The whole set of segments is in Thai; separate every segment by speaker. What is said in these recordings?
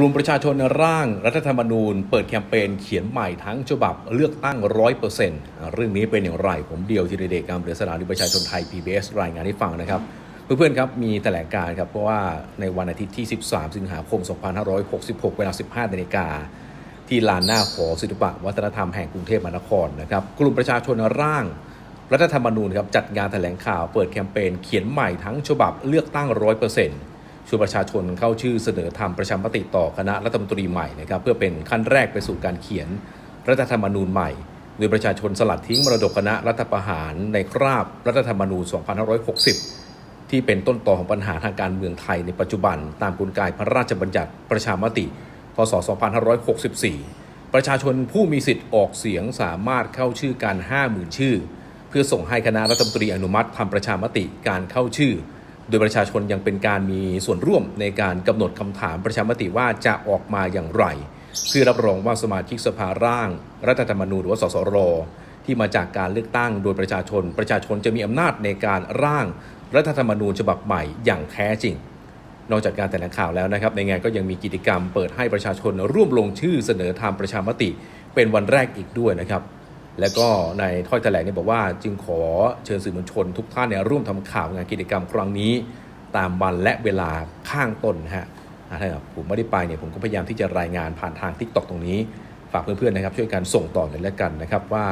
Speaker 1: กลุ่มประชาชนร่างรัฐธรรมนูญ เปิดแคมเปญเขียนใหม่ทั้งฉบับเลือกตั้งร้อยเปอร์เซ็นต์เรื่องนี้เป็นอย่างไร ผมเดียวธีรเดชการเรือสถานีประชาชนไทย PBS รายงานให้ฟังนะครับ เพื่อนๆครับมีแถลงการ์ครับ เพราะว่าในวันอาทิตย์ที่ 13 สิงหาคม 2566 เวลา 15นาฬิกาที่ลานหน้าหอศิลปะวัฒนธรรมแห่งกรุงเทพมหานครนะครับกลุ่มประชาชนร่างรัฐธรรมนูญครับจัดงานแถลงข่าวเปิดแคมเปญเขียนใหม่ทั้งฉบับเลือกตั้งร้อยเปอร์เซ็นต์ ชวนประชาชนเข้าชื่อเสนอทำประชามติต่อคณะรัฐมนตรีใหม่นะครับเพื่อเป็นขั้นแรกไปสู่การเขียนรัฐธรรมนูญใหม่ โดยประชาชนสลัดทิ้งมรดกคณะรัฐประหารในคราบรัฐธรรมนูญ 2560 ที่เป็นต้นต่อของปัญหาทางการเมืองไทยในปัจจุบัน ตามกลไกพระราชบัญญัติประชามติ พศ 2564 ประชาชนผู้มีสิทธิ์ออกเสียงสามารถเข้าชื่อกัน50,000 ชื่อ เพื่อส่งให้คณะรัฐมนตรีอนุมัติทำประชามติการเข้าชื่อ โดยประชาชนยังเป็นการมีส่วนร่วมในการกำหนดคำถามประชามติว่าจะออกมาอย่างไร เพื่อรับรองว่าสมาชิกสภาร่าง รัฐธรรมนูญหรือว่าสสร ที่มาจากการเลือกตั้งโดยประชาชน ประชาชนจะมีอำนาจในการร่างรัฐธรรมนูญฉบับใหม่อย่างแท้จริง นอกจากการแถลงข่าวแล้วนะครับ ในงานก็ยังมีกิจกรรมเปิดให้ประชาชนร่วมลงชื่อเสนอทำประชามติ เป็นวันแรกอีกด้วยนะครับ และก็ในถ้อยแถลงเนี่ยบอกว่าจึงขอเชิญสื่อมวลชนทุกท่านเนี่ยร่วมทำข่าวงานกิจกรรมครั้งนี้ ตามวันและเวลาข้างต้นนะฮะอ่าถ้าผมไม่ได้ไปเนี่ยผมก็พยายามที่จะรายงานผ่านทางทิกตอกตรงนี้ ฝากเพื่อนๆนะครับช่วยกันส่งต่อกันและกันนะครับว่า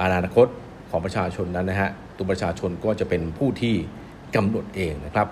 Speaker 1: อนาคตของประชาชนนั้นนะฮะตัวประชาชนก็จะเป็นผู้ที่กำหนดเองนะครับ